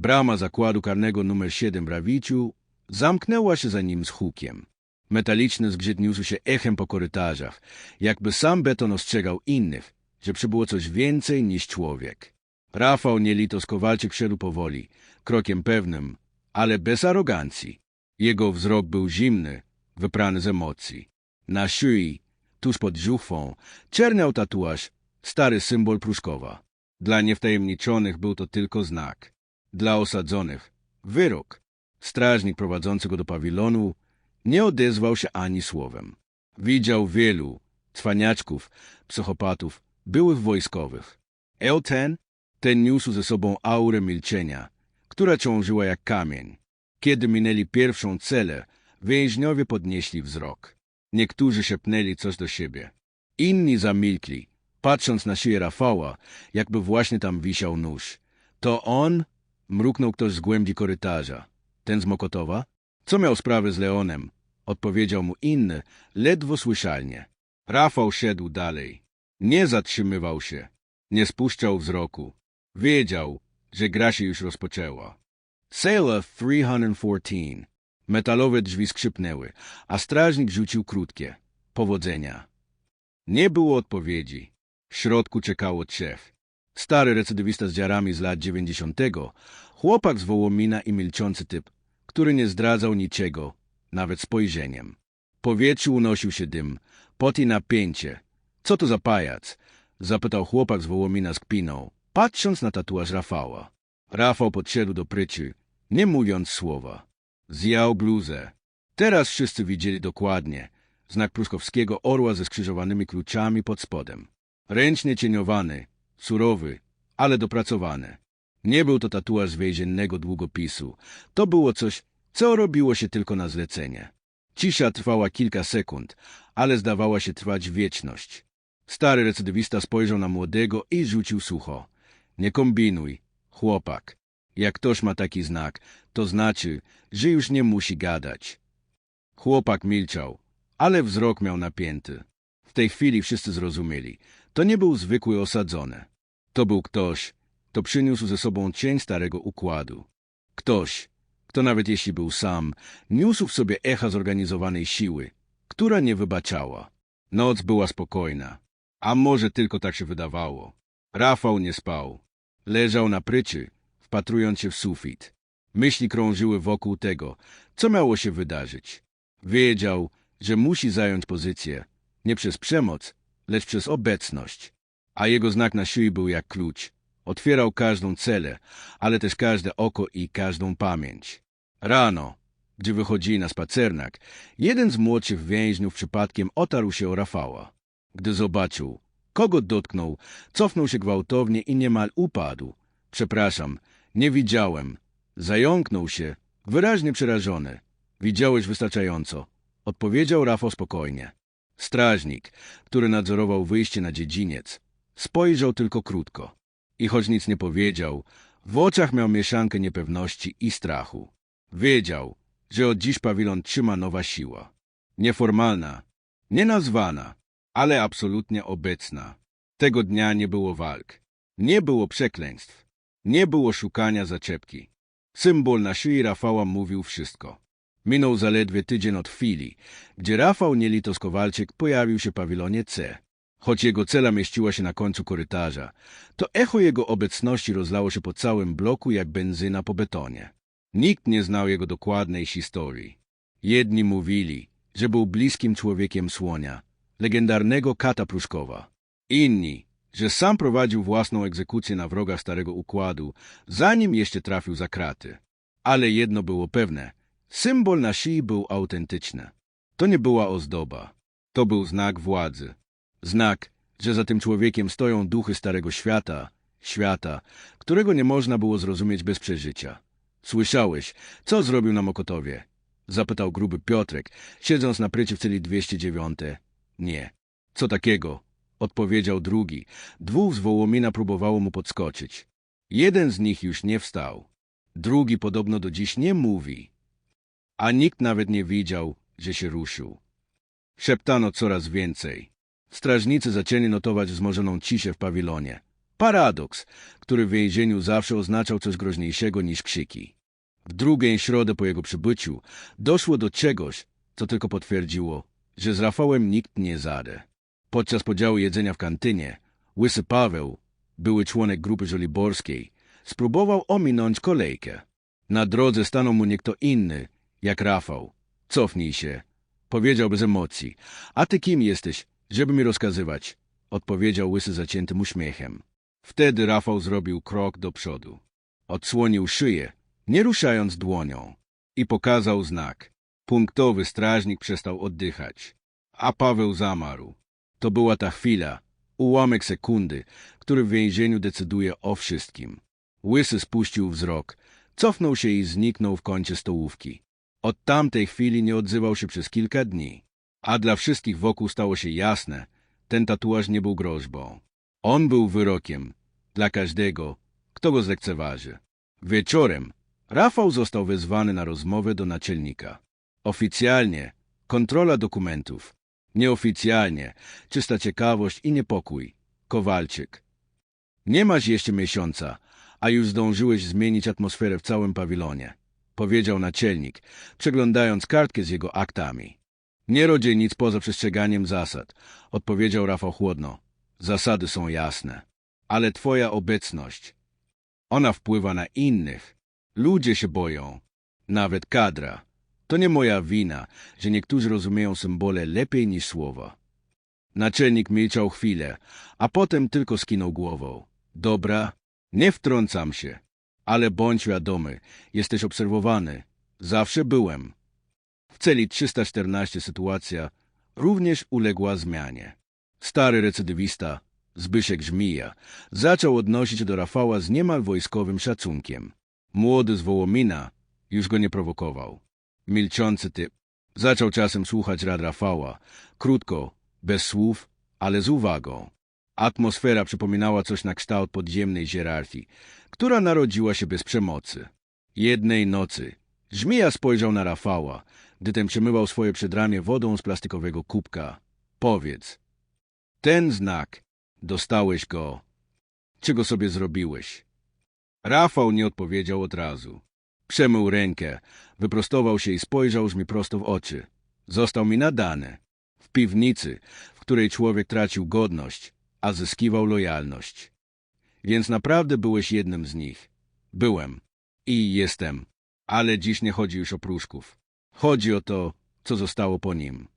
Brama zakładu karnego numer 7 w Rawiciu zamknęła się za nim z hukiem. Metaliczny zgrzyt niósł się echem po korytarzach, jakby sam beton ostrzegał innych, że przybyło coś więcej niż człowiek. Rafał Nielitos Kowalczyk szedł powoli, krokiem pewnym, ale bez arogancji. Jego wzrok był zimny, wyprany z emocji. Na szyi, tuż pod żuchwą, czerniał tatuaż, stary symbol Pruszkowa. Dla niewtajemniczonych był to tylko znak. Dla osadzonych wyrok. Strażnik prowadzący go do pawilonu nie odezwał się ani słowem. Widział wielu cwaniaczków, psychopatów, byłych wojskowych. L10 ten niósł ze sobą aurę milczenia, która ciążyła jak kamień. Kiedy minęli pierwszą celę, więźniowie podnieśli wzrok. Niektórzy szepnęli coś do siebie. Inni zamilkli, patrząc na szyję Rafała, jakby właśnie tam wisiał nóż. To on? Mruknął ktoś z głębi korytarza. Ten z Mokotowa? Co miał sprawę z Leonem? Odpowiedział mu inny, ledwo słyszalnie. Rafał szedł dalej. Nie zatrzymywał się. Nie spuszczał wzroku. Wiedział, że gra się już rozpoczęła. Sailor 314. Metalowe drzwi skrzypnęły, a strażnik rzucił krótkie. Powodzenia. Nie było odpowiedzi. W środku czekało trzech. Stary recydywista z dziarami z lat dziewięćdziesiątego, chłopak z Wołomina i milczący typ, który nie zdradzał niczego, nawet spojrzeniem. W powietrzu unosił się dym, pot i napięcie. Co to za pajac? Zapytał chłopak z Wołomina z kpiną, patrząc na tatuaż Rafała. Rafał podszedł do pryczy, nie mówiąc słowa. Zjał bluzę. Teraz wszyscy widzieli dokładnie znak pruskowskiego orła ze skrzyżowanymi kluczami pod spodem. Ręcznie cieniowany, surowy, ale dopracowany. Nie był to tatuaż więziennego długopisu. To było coś, co robiło się tylko na zlecenie. Cisza trwała kilka sekund, ale zdawała się trwać wieczność. Stary recydywista spojrzał na młodego i rzucił sucho. Nie kombinuj, chłopak. Jak ktoś ma taki znak, to znaczy, że już nie musi gadać. Chłopak milczał, ale wzrok miał napięty. W tej chwili wszyscy zrozumieli. To nie był zwykły osadzony. To był ktoś, kto przyniósł ze sobą cień starego układu. Ktoś, kto nawet jeśli był sam, niósł w sobie echa zorganizowanej siły, która nie wybaczała. Noc była spokojna, a może tylko tak się wydawało. Rafał nie spał. Leżał na pryczy, wpatrując się w sufit. Myśli krążyły wokół tego, co miało się wydarzyć. Wiedział, że musi zająć pozycję, nie przez przemoc, lecz przez obecność. A jego znak na szyi był jak klucz. Otwierał każdą celę, ale też każde oko i każdą pamięć. Rano, gdy wychodzili na spacernak, jeden z młodszych więźniów przypadkiem otarł się o Rafała. Gdy zobaczył, kogo dotknął, cofnął się gwałtownie i niemal upadł. Przepraszam, nie widziałem. Zająknął się, wyraźnie przerażony. Widziałeś wystarczająco. Odpowiedział Rafał spokojnie. Strażnik, który nadzorował wyjście na dziedziniec, spojrzał tylko krótko. I choć nic nie powiedział, w oczach miał mieszankę niepewności i strachu. Wiedział, że od dziś pawilon trzyma nowa siła. Nieformalna, nienazwana, ale absolutnie obecna. Tego dnia nie było walk, nie było przekleństw, nie było szukania zaczepki. Symbol na szyi Rafała mówił wszystko. Minął zaledwie tydzień od chwili, gdzie Rafał Nielitos Kowalczyk pojawił się w pawilonie C. Choć jego cela mieściła się na końcu korytarza, to echo jego obecności rozlało się po całym bloku jak benzyna po betonie. Nikt nie znał jego dokładnej historii. Jedni mówili, że był bliskim człowiekiem słonia, legendarnego kata Pruszkowa. Inni, że sam prowadził własną egzekucję na wrogach Starego Układu, zanim jeszcze trafił za kraty. Ale jedno było pewne. Symbol na szyi był autentyczny. To nie była ozdoba. To był znak władzy. Znak, że za tym człowiekiem stoją duchy Starego Świata, świata, którego nie można było zrozumieć bez przeżycia. Słyszałeś, co zrobił na Mokotowie? Zapytał gruby Piotrek, siedząc na prycie w celi 209. Nie. Co takiego? Odpowiedział drugi. Dwóch z Wołomina próbowało mu podskoczyć. Jeden z nich już nie wstał. Drugi podobno do dziś nie mówi. A nikt nawet nie widział, że się ruszył. Szeptano coraz więcej. Strażnicy zaczęli notować wzmożoną ciszę w pawilonie. Paradoks, który w więzieniu zawsze oznaczał coś groźniejszego niż krzyki. W drugą środę po jego przybyciu doszło do czegoś, co tylko potwierdziło, że z Rafałem nikt nie zade. Podczas podziału jedzenia w kantynie, Łysy Paweł, były członek grupy żoliborskiej, spróbował ominąć kolejkę. Na drodze stanął mu nie kto inny, jak Rafał. Cofnij się, powiedział bez emocji. A ty kim jesteś, żeby mi rozkazywać? Odpowiedział Łysy zaciętym uśmiechem. Wtedy Rafał zrobił krok do przodu. Odsłonił szyję, nie ruszając dłonią, i pokazał znak. Punktowy strażnik przestał oddychać, a Paweł zamarł. To była ta chwila, ułamek sekundy, który w więzieniu decyduje o wszystkim. Łysy spuścił wzrok, cofnął się i zniknął w kącie stołówki. Od tamtej chwili nie odzywał się przez kilka dni, a dla wszystkich wokół stało się jasne, ten tatuaż nie był groźbą. On był wyrokiem dla każdego, kto go zlekceważy. Wieczorem Rafał został wezwany na rozmowę do naczelnika. Oficjalnie kontrola dokumentów, nieoficjalnie czysta ciekawość i niepokój. Kowalczyk. Nie masz jeszcze miesiąca, a już zdążyłeś zmienić atmosferę w całym pawilonie, powiedział naczelnik, przeglądając kartkę z jego aktami. Nie rodzie nic poza przestrzeganiem zasad, odpowiedział Rafał chłodno. Zasady są jasne, ale twoja obecność, ona wpływa na innych. Ludzie się boją, nawet kadra. To nie moja wina, że niektórzy rozumieją symbole lepiej niż słowa. Naczelnik milczał chwilę, a potem tylko skinął głową. Dobra, nie wtrącam się, ale bądź wiadomy, jesteś obserwowany. Zawsze byłem. W celi 314 sytuacja również uległa zmianie. Stary recydywista, Zbyszek Żmija, zaczął odnosić do Rafała z niemal wojskowym szacunkiem. Młody z Wołomina już go nie prowokował. Milczący typ. Zaczął czasem słuchać rad Rafała. Krótko, bez słów, ale z uwagą. Atmosfera przypominała coś na kształt podziemnej hierarchii, która narodziła się bez przemocy. Jednej nocy Żmija spojrzał na Rafała, gdy przemywał swoje przedramię wodą z plastikowego kubka. Powiedz, ten znak, dostałeś go. Czego sobie zrobiłeś? Rafał nie odpowiedział od razu. Przemył rękę, wyprostował się i spojrzał mi prosto w oczy. Został mi nadany. W piwnicy, w której człowiek tracił godność, a zyskiwał lojalność. Więc naprawdę byłeś jednym z nich. Byłem. I jestem. Ale dziś nie chodzi już o pruszków. Chodzi o to, co zostało po nim.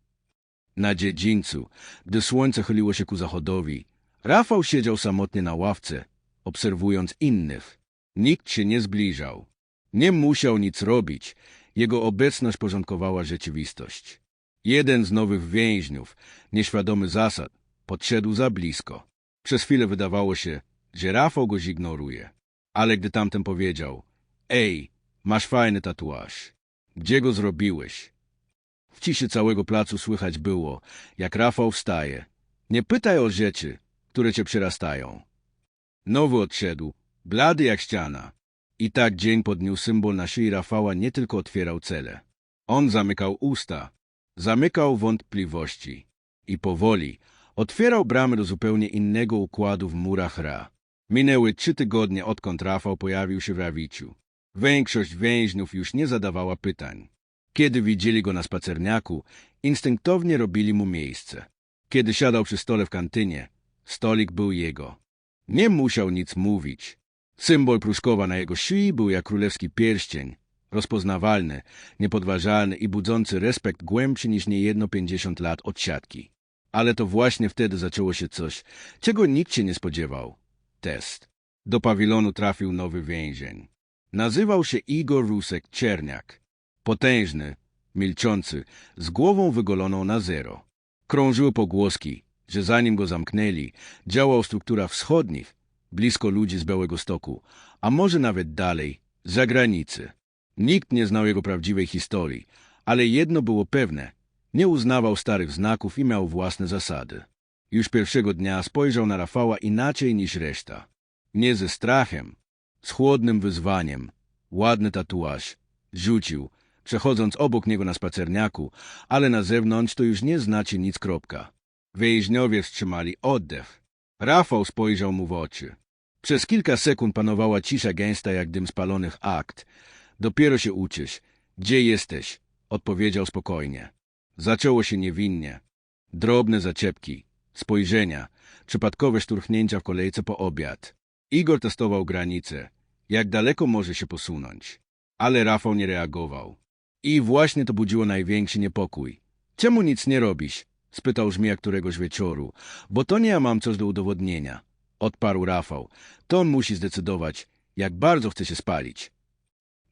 Na dziedzińcu, gdy słońce chyliło się ku zachodowi, Rafał siedział samotnie na ławce, obserwując innych. Nikt się nie zbliżał. Nie musiał nic robić. Jego obecność porządkowała rzeczywistość. Jeden z nowych więźniów, nieświadomy zasad, podszedł za blisko. Przez chwilę wydawało się, że Rafał go zignoruje. Ale gdy tamten powiedział, ej, masz fajny tatuaż. Gdzie go zrobiłeś? W ciszy całego placu słychać było, jak Rafał wstaje. Nie pytaj o rzeczy, które cię przerastają. Nowy odszedł, blady jak ściana. I tak dzień po dniu symbol na szyi Rafała nie tylko otwierał cele. On zamykał usta, zamykał wątpliwości i powoli otwierał bramy do zupełnie innego układu w murach Ra. Minęły trzy tygodnie, odkąd Rafał pojawił się w Rawiciu. Większość więźniów już nie zadawała pytań. Kiedy widzieli go na spacerniaku, instynktownie robili mu miejsce. Kiedy siadał przy stole w kantynie, stolik był jego. Nie musiał nic mówić. Symbol Pruszkowa na jego szyi był jak królewski pierścień, rozpoznawalny, niepodważalny i budzący respekt głębszy niż niejedno pięćdziesiąt lat od siatki. Ale to właśnie wtedy zaczęło się coś, czego nikt się nie spodziewał. Test. Do pawilonu trafił nowy więzień. Nazywał się Igor Rusek Czerniak. Potężny, milczący, z głową wygoloną na zero. Krążyły pogłoski, że zanim go zamknęli, działał w strukturach wschodnich, blisko ludzi z Białego Stoku, a może nawet dalej, za granicy. Nikt nie znał jego prawdziwej historii, ale jedno było pewne – nie uznawał starych znaków i miał własne zasady. Już pierwszego dnia spojrzał na Rafała inaczej niż reszta. Nie ze strachem, z chłodnym wyzwaniem. Ładny tatuaż. Rzucił, przechodząc obok niego na spacerniaku, ale na zewnątrz to już nie znaczy nic kropka. Więźniowie wstrzymali oddech. Rafał spojrzał mu w oczy. Przez kilka sekund panowała cisza gęsta jak dym spalonych akt. Dopiero się uczysz. Gdzie jesteś? Odpowiedział spokojnie. Zaczęło się niewinnie. Drobne zaczepki, spojrzenia, przypadkowe szturchnięcia w kolejce po obiad. Igor testował granice, jak daleko może się posunąć. Ale Rafał nie reagował. I właśnie to budziło największy niepokój. Czemu nic nie robisz? spytał żmija któregoś wieczoru. Bo to nie ja mam coś do udowodnienia. Odparł Rafał. To on musi zdecydować, jak bardzo chce się spalić.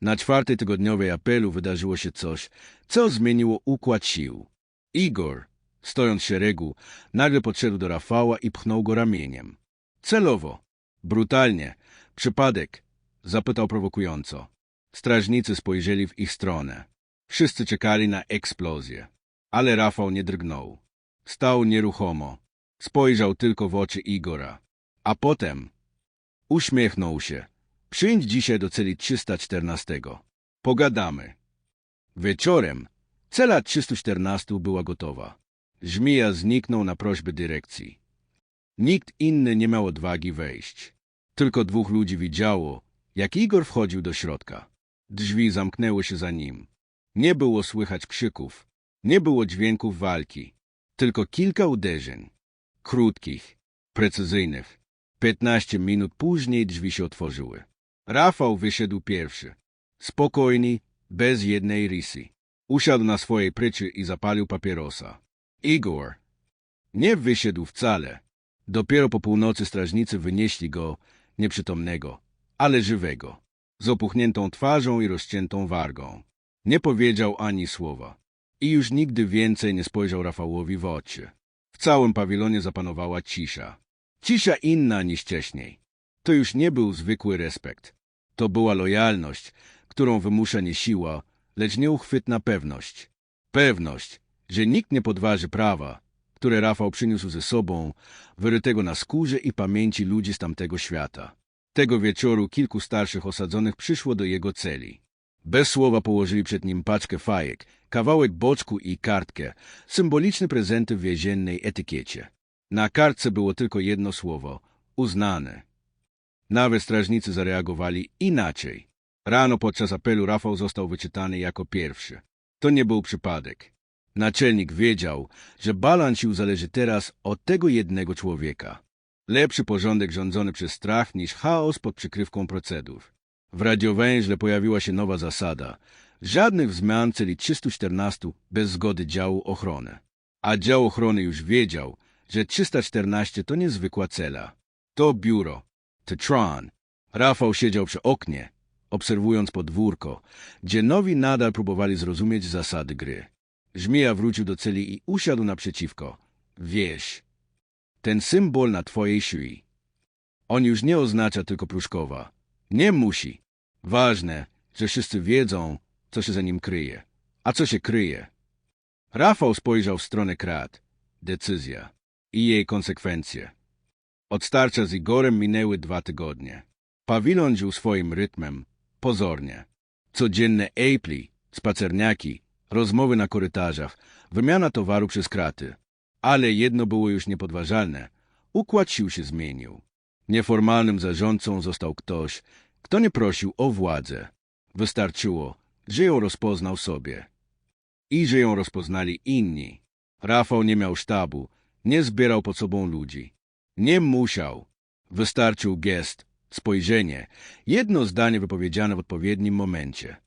Na czwartej tygodniowej apelu wydarzyło się coś, co zmieniło układ sił. Igor, stojąc w szeregu, nagle podszedł do Rafała i pchnął go ramieniem. Celowo, brutalnie, przypadek, zapytał prowokująco. Strażnicy spojrzeli w ich stronę. Wszyscy czekali na eksplozję. Ale Rafał nie drgnął. Stał nieruchomo. Spojrzał tylko w oczy Igora. A potem uśmiechnął się. Przyjdź dzisiaj do celi 314. Pogadamy. Wieczorem cela 314 była gotowa. Żmija zniknął na prośbę dyrekcji. Nikt inny nie miał odwagi wejść. Tylko dwóch ludzi widziało, jak Igor wchodził do środka. Drzwi zamknęły się za nim. Nie było słychać krzyków, nie było dźwięków walki, tylko kilka uderzeń. Krótkich, precyzyjnych. Piętnaście minut później drzwi się otworzyły. Rafał wyszedł pierwszy. Spokojny, bez jednej rysy. Usiadł na swojej pryczy i zapalił papierosa. Igor nie wyszedł wcale. Dopiero po północy strażnicy wynieśli go, nieprzytomnego, ale żywego, z opuchniętą twarzą i rozciętą wargą. Nie powiedział ani słowa. I już nigdy więcej nie spojrzał Rafałowi w oczy. W całym pawilonie zapanowała cisza. Cisza inna niż wcześniej. To już nie był zwykły respekt. To była lojalność, którą wymusza nie siła, lecz nieuchwytna pewność. Pewność, że nikt nie podważy prawa, które Rafał przyniósł ze sobą, wyrytego na skórze i pamięci ludzi z tamtego świata. Tego wieczoru kilku starszych osadzonych przyszło do jego celi. Bez słowa położyli przed nim paczkę fajek, kawałek boczku i kartkę, symboliczne prezenty w więziennej etykiecie. Na kartce było tylko jedno słowo – uznane. Nawet strażnicy zareagowali inaczej. Rano podczas apelu Rafał został wyczytany jako pierwszy. To nie był przypadek. Naczelnik wiedział, że balans sił zależy teraz od tego jednego człowieka. Lepszy porządek rządzony przez strach niż chaos pod przykrywką procedur. W radiowęźle pojawiła się nowa zasada. Żadnych zmian celi 314 bez zgody działu ochrony. A dział ochrony już wiedział, że 314 to niezwykła cela. To biuro. To Tron. Rafał siedział przy oknie, obserwując podwórko, gdzie nowi nadal próbowali zrozumieć zasady gry. Żmija wrócił do celi i usiadł naprzeciwko. Wieś. Ten symbol na twojej szyi. On już nie oznacza tylko Pruszkowa. Nie musi. Ważne, że wszyscy wiedzą, co się za nim kryje. A co się kryje? Rafał spojrzał w stronę krat. Decyzja. I jej konsekwencje. Od starcia z Igorem minęły dwa tygodnie. Pawilon żył swoim rytmem, pozornie. Codzienne ejpli, spacerniaki, rozmowy na korytarzach, wymiana towaru przez kraty. Ale jedno było już niepodważalne. Układ sił się zmienił. Nieformalnym zarządcą został ktoś, kto nie prosił o władzę. Wystarczyło, że ją rozpoznał sobie. I że ją rozpoznali inni. Rafał nie miał sztabu, nie zbierał pod sobą ludzi. Nie musiał. Wystarczył gest, spojrzenie, jedno zdanie wypowiedziane w odpowiednim momencie.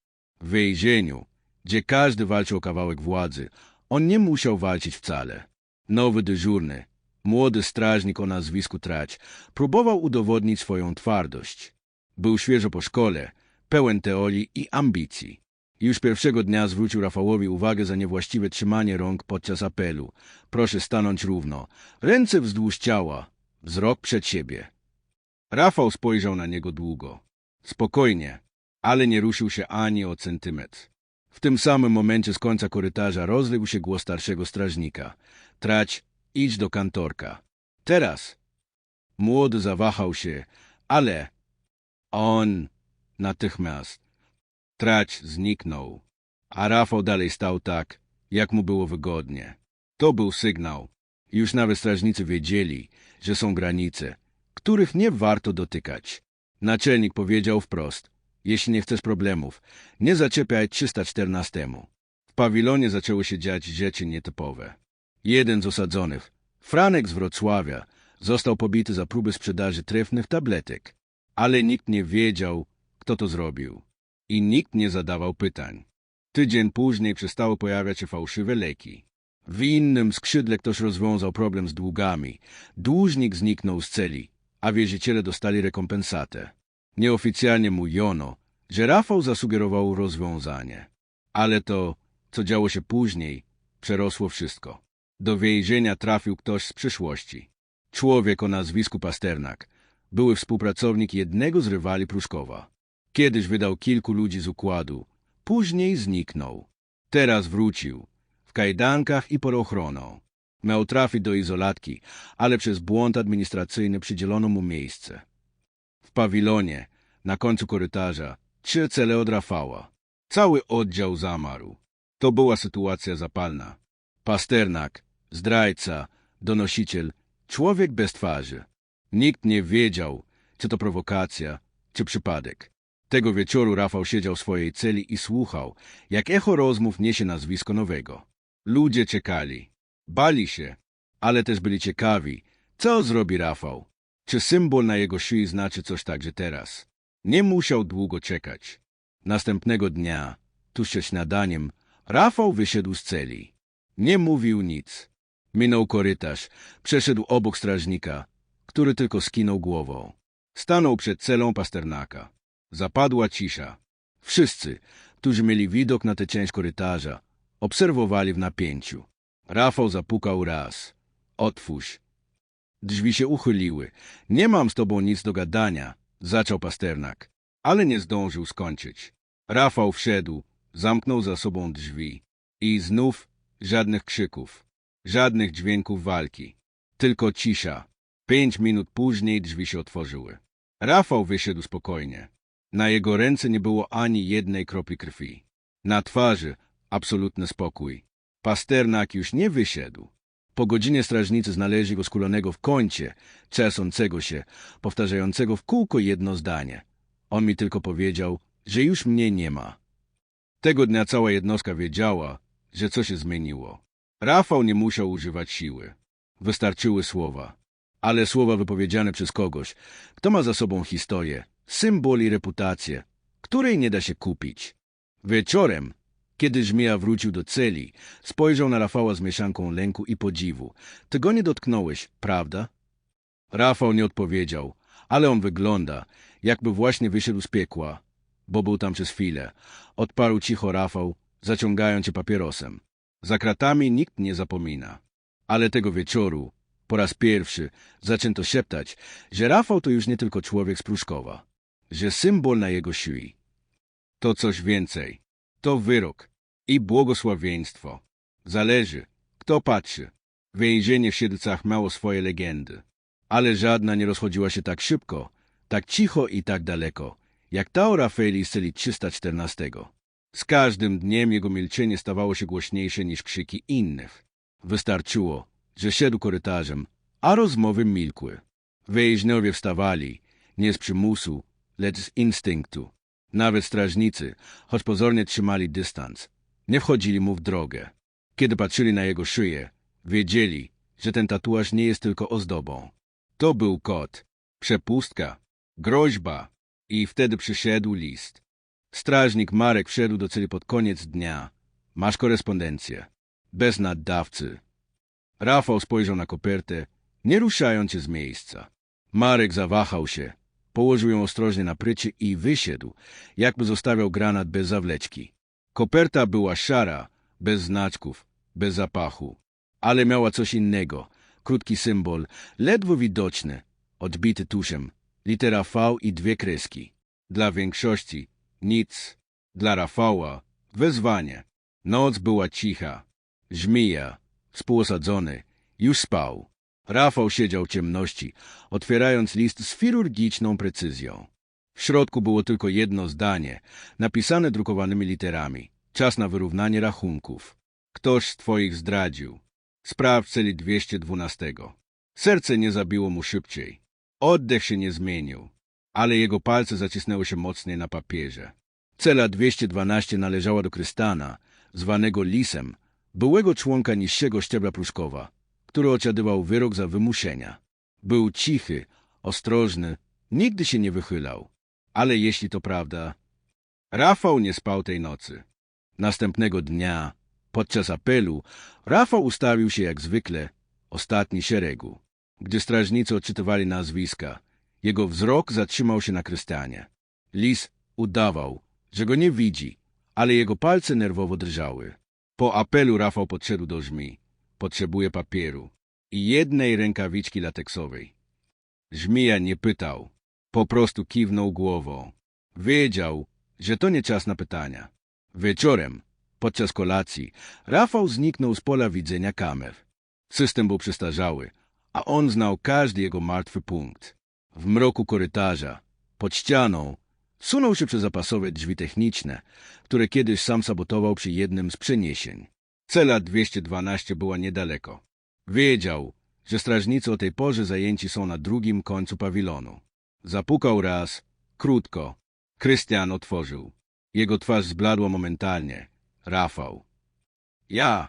W więzieniu, gdzie każdy walczył o kawałek władzy, on nie musiał walczyć wcale. Nowy dyżurny, młody strażnik o nazwisku Trać, próbował udowodnić swoją twardość. Był świeżo po szkole, pełen teorii i ambicji. Już pierwszego dnia zwrócił Rafałowi uwagę za niewłaściwe trzymanie rąk podczas apelu. Proszę stanąć równo. Ręce wzdłuż ciała, wzrok przed siebie. Rafał spojrzał na niego długo. Spokojnie, ale nie ruszył się ani o centymetr. W tym samym momencie z końca korytarza rozległ się głos starszego strażnika. Trać, idź do kantorka. Teraz. Młody zawahał się, ale on natychmiast. Trać zniknął, a Rafał dalej stał tak, jak mu było wygodnie. To był sygnał. Już nawet strażnicy wiedzieli, że są granice, których nie warto dotykać. Naczelnik powiedział wprost, jeśli nie chcesz problemów, nie zaczepiaj 314. W pawilonie zaczęły się dziać rzeczy nietypowe. Jeden z osadzonych, Franek z Wrocławia, został pobity za próbę sprzedaży trefnych tabletek, ale nikt nie wiedział, kto to zrobił. I nikt nie zadawał pytań. Tydzień później przestały pojawiać się fałszywe leki. W innym skrzydle ktoś rozwiązał problem z długami. Dłużnik zniknął z celi, a wierzyciele dostali rekompensatę. Nieoficjalnie mówiono, że Rafał zasugerował rozwiązanie. Ale to, co działo się później, przerosło wszystko. Do więzienia trafił ktoś z przyszłości. Człowiek o nazwisku Pasternak, były współpracownik jednego z rywali Pruszkowa. Kiedyś wydał kilku ludzi z układu, później zniknął. Teraz wrócił, w kajdankach i pod ochroną. Miał trafić do izolatki, ale przez błąd administracyjny przydzielono mu miejsce. Pawilonie, na końcu korytarza, trzy cele od Rafała. Cały oddział zamarł. To była sytuacja zapalna. Pasternak, zdrajca, donosiciel, człowiek bez twarzy. Nikt nie wiedział, czy to prowokacja, czy przypadek. Tego wieczoru Rafał siedział w swojej celi i słuchał, jak echo rozmów niesie nazwisko nowego. Ludzie czekali, bali się, ale też byli ciekawi, co zrobi Rafał. Czy symbol na jego szyi znaczy coś także teraz? Nie musiał długo czekać. Następnego dnia, tuż przed śniadaniem, Rafał wyszedł z celi. Nie mówił nic. Minął korytarz, przeszedł obok strażnika, który tylko skinął głową. Stanął przed celą Pasternaka. Zapadła cisza. Wszyscy, którzy mieli widok na tę część korytarza, obserwowali w napięciu. Rafał zapukał raz. Otwórz. Drzwi się uchyliły. Nie mam z tobą nic do gadania, zaczął Pasternak, ale nie zdążył skończyć. Rafał wszedł, zamknął za sobą drzwi. I znów żadnych krzyków, żadnych dźwięków walki. Tylko cisza. Pięć minut później drzwi się otworzyły. Rafał wyszedł spokojnie. Na jego ręce nie było ani jednej kropli krwi. Na twarzy absolutny spokój. Pasternak już nie wyszedł. Po godzinie strażnicy znaleźli go skulonego w kącie, trzęsącego się, powtarzającego w kółko jedno zdanie. On mi tylko powiedział, że już mnie nie ma. Tego dnia cała jednostka wiedziała, że coś się zmieniło. Rafał nie musiał używać siły. Wystarczyły słowa. Ale słowa wypowiedziane przez kogoś, kto ma za sobą historię, symbol i reputację, której nie da się kupić. Wieczorem, kiedy Żmija wrócił do celi, spojrzał na Rafała z mieszanką lęku i podziwu. Ty go nie dotknąłeś, prawda? Rafał nie odpowiedział, ale on wygląda, jakby właśnie wyszedł z piekła, bo był tam przez chwilę. Odparł cicho Rafał, zaciągając się papierosem. Za kratami nikt nie zapomina. Ale tego wieczoru, po raz pierwszy, zaczęto szeptać, że Rafał to już nie tylko człowiek z Pruszkowa, że symbol na jego szyi. To coś więcej. To wyrok i błogosławieństwo. Zależy, kto patrzy. Więzienie w Siedlcach miało swoje legendy, ale żadna nie rozchodziła się tak szybko, tak cicho i tak daleko, jak ta o Rafaeli z celi 314. Z każdym dniem jego milczenie stawało się głośniejsze niż krzyki innych. Wystarczyło, że szedł korytarzem, a rozmowy milkły. Więźniowie wstawali, nie z przymusu, lecz z instynktu. Nawet strażnicy, choć pozornie trzymali dystans, nie wchodzili mu w drogę. Kiedy patrzyli na jego szyję, wiedzieli, że ten tatuaż nie jest tylko ozdobą. To był kot, przepustka, groźba i wtedy przyszedł list. Strażnik Marek wszedł do celi pod koniec dnia. Masz korespondencję. Bez naddawcy. Rafał spojrzał na kopertę, nie ruszając się z miejsca. Marek zawahał się, położył ją ostrożnie na prycie i wysiadł, jakby zostawiał granat bez zawleczki. Koperta była szara, bez znaczków, bez zapachu, ale miała coś innego. Krótki symbol, ledwo widoczny, odbity tuszem, litera V i dwie kreski. Dla większości nic. Dla Rafała wezwanie. Noc była cicha. Żmija, współosadzony, już spał. Rafał siedział w ciemności, otwierając list z chirurgiczną precyzją. W środku było tylko jedno zdanie, napisane drukowanymi literami. Czas na wyrównanie rachunków. Ktoś z twoich zdradził. Sprawdź celi 212. Serce nie zabiło mu szybciej. Oddech się nie zmienił, ale jego palce zacisnęły się mocniej na papierze. Cela 212 należała do Krystana, zwanego Lisem, byłego członka niższego szczebla Pruszkowa, który ociadywał wyrok za wymuszenia. Był cichy, ostrożny, nigdy się nie wychylał. Ale jeśli to prawda... Rafał nie spał tej nocy. Następnego dnia, podczas apelu, Rafał ustawił się jak zwykle, ostatni szeregu. Gdy strażnicy odczytywali nazwiska, jego wzrok zatrzymał się na Krystianie. Lis udawał, że go nie widzi, ale jego palce nerwowo drżały. Po apelu Rafał podszedł do żmi. Potrzebuje papieru i jednej rękawiczki lateksowej. Żmija nie pytał, po prostu kiwnął głową. Wiedział, że to nie czas na pytania. Wieczorem, podczas kolacji, Rafał zniknął z pola widzenia kamer. System był przestarzały, a on znał każdy jego martwy punkt. W mroku korytarza, pod ścianą, sunął się przez zapasowe drzwi techniczne, które kiedyś sam sabotował przy jednym z przeniesień. Cela 212 była niedaleko. Wiedział, że strażnicy o tej porze zajęci są na drugim końcu pawilonu. Zapukał raz, krótko. Krystian otworzył. Jego twarz zbladła momentalnie. Rafał. Ja.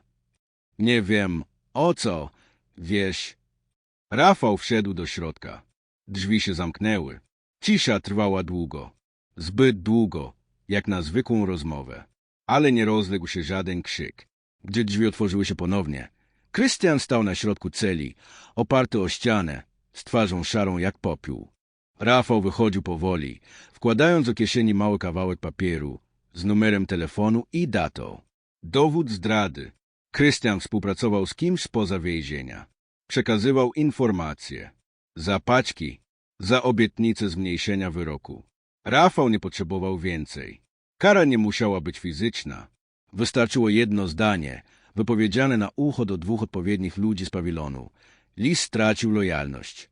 Nie wiem, o co, wiesz. Rafał wszedł do środka. Drzwi się zamknęły. Cisza trwała długo. Zbyt długo, jak na zwykłą rozmowę. Ale nie rozległ się żaden krzyk. Gdy drzwi otworzyły się ponownie, Krystian stał na środku celi, oparty o ścianę, z twarzą szarą jak popiół. Rafał wychodził powoli, wkładając do kieszeni mały kawałek papieru z numerem telefonu i datą. Dowód zdrady. Krystian współpracował z kimś spoza więzienia. Przekazywał informacje. Za paczki, za obietnicę zmniejszenia wyroku. Rafał nie potrzebował więcej. Kara nie musiała być fizyczna. Wystarczyło jedno zdanie, wypowiedziane na ucho do dwóch odpowiednich ludzi z pawilonu. Lis stracił lojalność.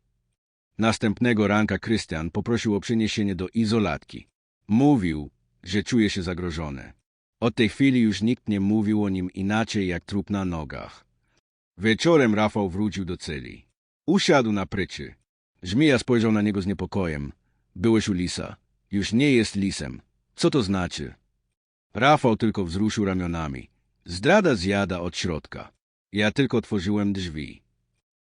Następnego ranka Krystian poprosił o przeniesienie do izolatki. Mówił, że czuje się zagrożony. Od tej chwili już nikt nie mówił o nim inaczej jak trup na nogach. Wieczorem Rafał wrócił do celi. Usiadł na pryczy. Żmija spojrzał na niego z niepokojem. Byłeś u lisa. Już nie jest lisem. Co to znaczy? Rafał tylko wzruszył ramionami. Zdrada zjada od środka. Ja tylko otworzyłem drzwi.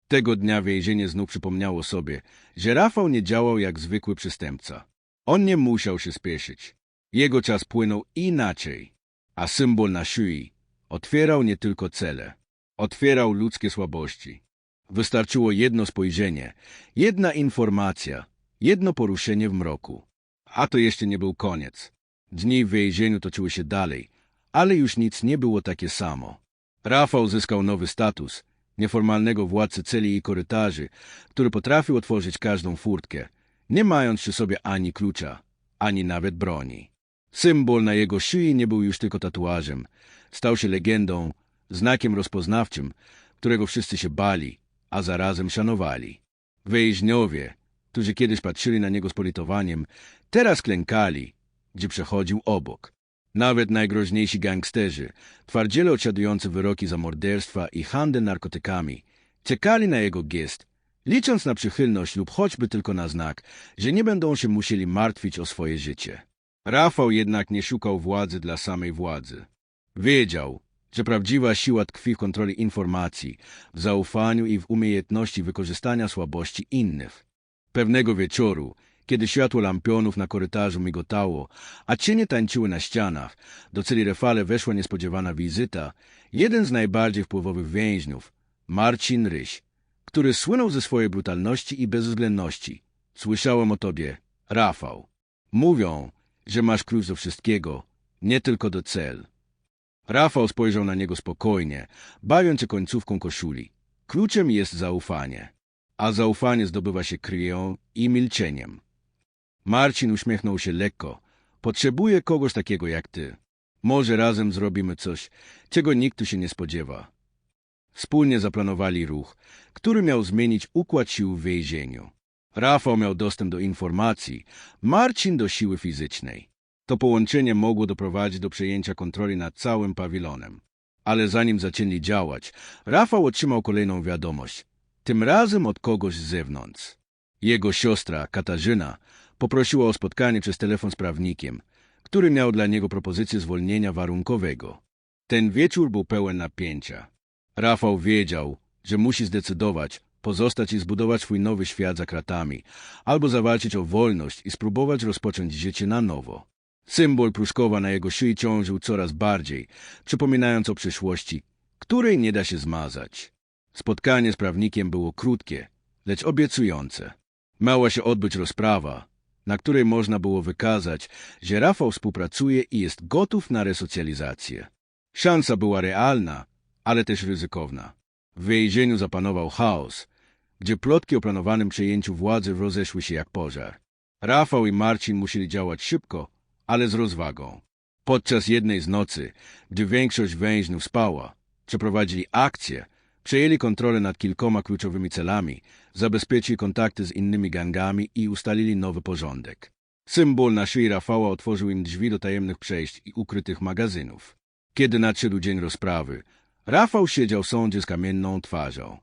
Tego dnia więzienie znów przypomniało sobie, że Rafał nie działał jak zwykły przestępca. On nie musiał się spieszyć. Jego czas płynął inaczej, a symbol na szyi otwierał nie tylko cele, otwierał ludzkie słabości. Wystarczyło jedno spojrzenie, jedna informacja, jedno poruszenie w mroku. A to jeszcze nie był koniec. Dni w więzieniu toczyły się dalej, ale już nic nie było takie samo. Rafał zyskał nowy status, nieformalnego władcy celi i korytarzy, który potrafił otworzyć każdą furtkę, nie mając przy sobie ani klucza, ani nawet broni. Symbol na jego szyi nie był już tylko tatuażem, stał się legendą, znakiem rozpoznawczym, którego wszyscy się bali, a zarazem szanowali. Więźniowie, którzy kiedyś patrzyli na niego z politowaniem, teraz klękali, gdzie przechodził obok. Nawet najgroźniejsi gangsterzy, twardziele odsiadujący wyroki za morderstwa i handel narkotykami, czekali na jego gest, licząc na przychylność lub choćby tylko na znak, że nie będą się musieli martwić o swoje życie. Rafał jednak nie szukał władzy dla samej władzy. Wiedział, że prawdziwa siła tkwi w kontroli informacji, w zaufaniu i w umiejętności wykorzystania słabości innych. Pewnego wieczoru, kiedy światło lampionów na korytarzu migotało, a cienie tańczyły na ścianach, do celi Refale weszła niespodziewana wizyta, jeden z najbardziej wpływowych więźniów, Marcin Ryś, który słynął ze swojej brutalności i bezwzględności. Słyszałem o tobie, Rafał. Mówią, że masz klucz do wszystkiego, nie tylko do cel. Rafał spojrzał na niego spokojnie, bawiąc się końcówką koszuli. Kluczem jest zaufanie, a zaufanie zdobywa się kryją i milczeniem. Marcin uśmiechnął się lekko. Potrzebuję kogoś takiego jak ty. Może razem zrobimy coś, czego nikt tu się nie spodziewa. Wspólnie zaplanowali ruch, który miał zmienić układ sił w więzieniu. Rafał miał dostęp do informacji, Marcin do siły fizycznej. To połączenie mogło doprowadzić do przejęcia kontroli nad całym pawilonem. Ale zanim zaczęli działać, Rafał otrzymał kolejną wiadomość, tym razem od kogoś z zewnątrz. Jego siostra, Katarzyna, poprosiła o spotkanie przez telefon z prawnikiem, który miał dla niego propozycję zwolnienia warunkowego. Ten wieczór był pełen napięcia. Rafał wiedział, że musi zdecydować, pozostać i zbudować swój nowy świat za kratami, albo zawalczyć o wolność i spróbować rozpocząć życie na nowo. Symbol Pruszkowa na jego szyi ciążył coraz bardziej, przypominając o przyszłości, której nie da się zmazać. Spotkanie z prawnikiem było krótkie, lecz obiecujące. Miała się odbyć rozprawa, na której można było wykazać, że Rafał współpracuje i jest gotów na resocjalizację. Szansa była realna, ale też ryzykowna. W więzieniu zapanował chaos, gdzie plotki o planowanym przejęciu władzy rozeszły się jak pożar. Rafał i Marcin musieli działać szybko, ale z rozwagą. Podczas jednej z nocy, gdy większość więźniów spała, przeprowadzili akcję, przejęli kontrolę nad kilkoma kluczowymi celami, zabezpieczyli kontakty z innymi gangami i ustalili nowy porządek. Symbol na szyi Rafała otworzył im drzwi do tajemnych przejść i ukrytych magazynów. Kiedy nadszedł dzień rozprawy, Rafał siedział w sądzie z kamienną twarzą.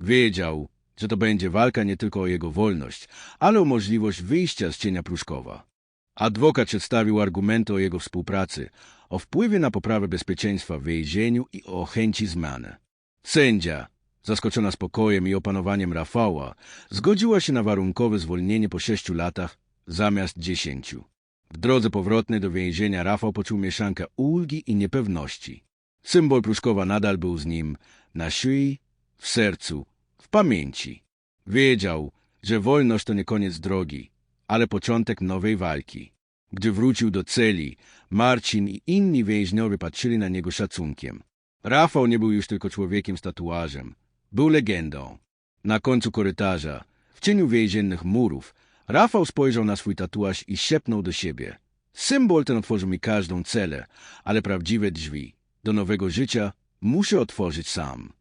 Wiedział, że to będzie walka nie tylko o jego wolność, ale o możliwość wyjścia z cienia Pruszkowa. Adwokat przedstawił argumenty o jego współpracy, o wpływie na poprawę bezpieczeństwa w więzieniu i o chęci zmiany. Sędzia, zaskoczona spokojem i opanowaniem Rafała, zgodziła się na warunkowe zwolnienie po sześciu latach zamiast dziesięciu. W drodze powrotnej do więzienia Rafał poczuł mieszankę ulgi i niepewności. Symbol Pruszkowa nadal był z nim na szyi, w sercu, w pamięci. Wiedział, że wolność to nie koniec drogi, ale początek nowej walki. Gdy wrócił do celi, Marcin i inni więźniowie patrzyli na niego szacunkiem. Rafał nie był już tylko człowiekiem z tatuażem. Był legendą. Na końcu korytarza, w cieniu więziennych murów, Rafał spojrzał na swój tatuaż i szepnął do siebie. Symbol ten otworzył mi każdą celę, ale prawdziwe drzwi do nowego życia muszę otworzyć sam.